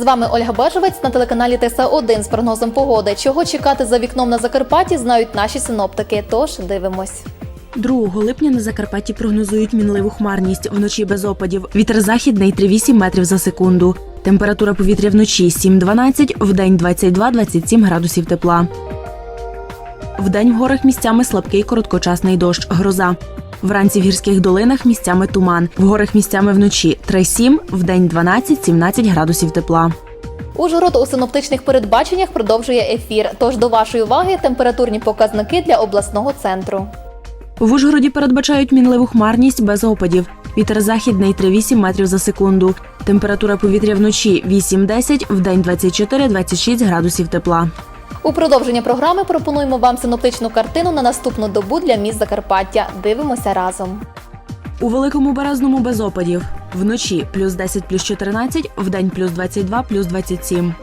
З вами Ольга Бажевець на телеканалі ТСА 1 з прогнозом погоди. Чого чекати за вікном на Закарпатті, знають наші синоптики. Тож дивимось. 2 липня на Закарпатті прогнозують мінливу хмарність, вночі без опадів. Вітер західний 3,8 метрів за секунду. Температура повітря вночі 7-12, вдень 22-27 градусів тепла. Вдень в горах місцями слабкий короткочасний дощ, гроза. Вранці в гірських долинах місцями туман. В горах місцями вночі 3-7, вдень 12-17 градусів тепла. Ужгород у синоптичних передбаченнях продовжує ефір. Тож до вашої уваги температурні показники для обласного центру. В Ужгороді передбачають мінливу хмарність без опадів. Вітер західний 3,8 метрів за секунду. Температура повітря вночі 8-10, вдень 24-26 градусів тепла. У продовження програми пропонуємо вам синоптичну картину на наступну добу для міст Закарпаття. Дивимося разом. У великому березному без опадів. Вночі плюс 10 плюс 14, вдень плюс 22 плюс 27.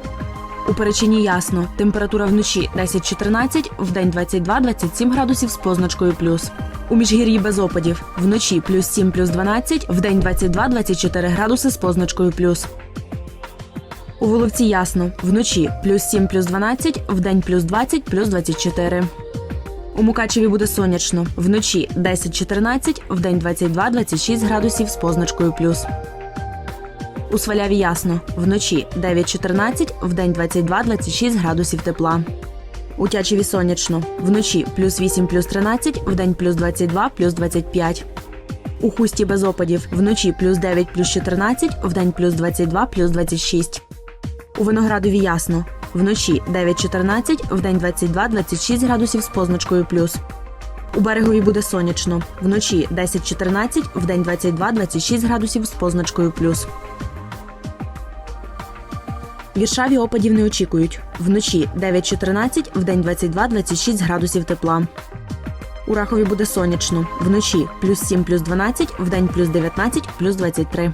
У Перечині ясно. Температура вночі 10-14, вдень 22-27 градусів з позначкою плюс. У Міжгір'ї без опадів. Вночі плюс 7 плюс 12, вдень 22-24 градуси з позначкою плюс. У Воловці ясно. Вночі плюс 7 плюс 12, вдень плюс 20 плюс 24. У Мукачеві буде сонячно. Вночі 10-14, вдень 22-26 градусів з позначкою плюс. У Сваляві ясно. Вночі 9-14, вдень 22-26 градусів тепла. У Тячеві сонячно. Вночі плюс 8 плюс 13, вдень плюс 22 плюс 25. У Хусті без опадів. Вночі плюс 9 плюс 14, вдень плюс 22 плюс 26. У Виноградові ясно. Вночі 9-14, вдень 22-26 градусів з позначкою плюс. У берегові буде сонячно. Вночі 10-14, вдень 22-26 градусів з позначкою плюс. Віршаві опадів не очікують. Вночі 9-14, вдень 22-26 градусів тепла. У Рахові буде сонячно. Вночі плюс 7 плюс 12, вдень плюс 19 плюс 23.